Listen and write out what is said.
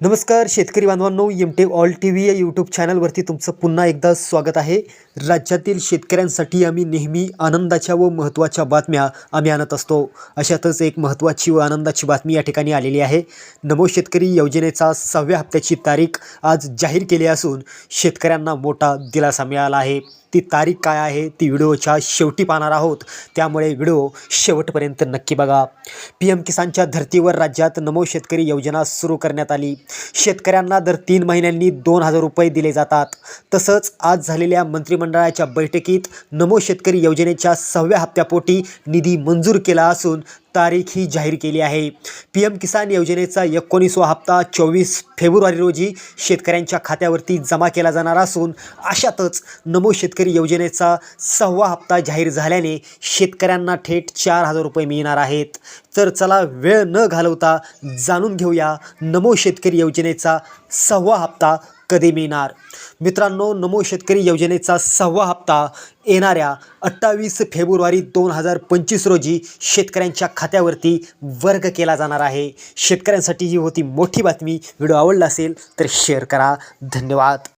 नमस्कार शेतकरी बांधवांनो M T all T V या यूट्यूब चॅनलवरती तुमचं पुन्हा एकदा स्वागत आहे. राज्यातील शेतकऱ्यांसाठी आम्ही नेहमी आनंदाच्या व महत्त्वाच्या बातम्या आम्ही आणत असतो. अशातच एक महत्त्वाची व आनंदाची बातमी या ठिकाणी आलेली आहे. नमो शेतकरी योजनेचा सहाव्या हप्त्याची तारीख आज जाहीर केली असून शेतकऱ्यांना मोठा दिलासा मिळाला आहे. ती तारीख काय आहे? ती व्हिडिओच्या शेवटी पाहणार आहोत. त्यामुळे व्हिडिओ शेवटपर्यंत नक्की बघा. पी एम किसानच्या धर्तीवर राज्यात नमो शेतकरी योजना सुरू करण्यात आली. शेतकऱ्यांना दर तीन महिन्यांनी दोन हजार रुपये दिले जातात. तसंच आज झालेल्या मंत्रिमंडळाच्या बैठकीत नमो शेतकरी योजनेच्या सहाव्या हप्त्यापोटी निधी मंजूर केला असून तारीख ही जाहीर केली आहे. पी एम किसान योजनेचा एकोणीसवा हप्ता चोवीस फेब्रुवारी रोजी शेतकऱ्यांच्या खात्यावरती जमा केला जाणार असून अशातच नमो शेतकरी योजनेचा सहावा हप्ता जाहीर झाल्याने शेतकऱ्यांना थेट चार हजार रुपये मिळणार आहेत. तर चला वेळ न घालवता जाणून घेऊया नमो शेतकरी योजनेचा सहावा हप्ता कधी मिळणार? मित्रांनो नमो शेतकरी योजनेचा सहावा हप्ता येणाऱ्या अठ्ठावीस फेब्रुवारी दोन हजार पंचवीस रोजी शेतकऱ्यांच्या खात्यावरती वर्ग केला जाणार आहे. शेतकऱ्यांसाठी ही होती मोठी बातमी. व्हिडिओ आवडला असेल तर शेअर करा. धन्यवाद.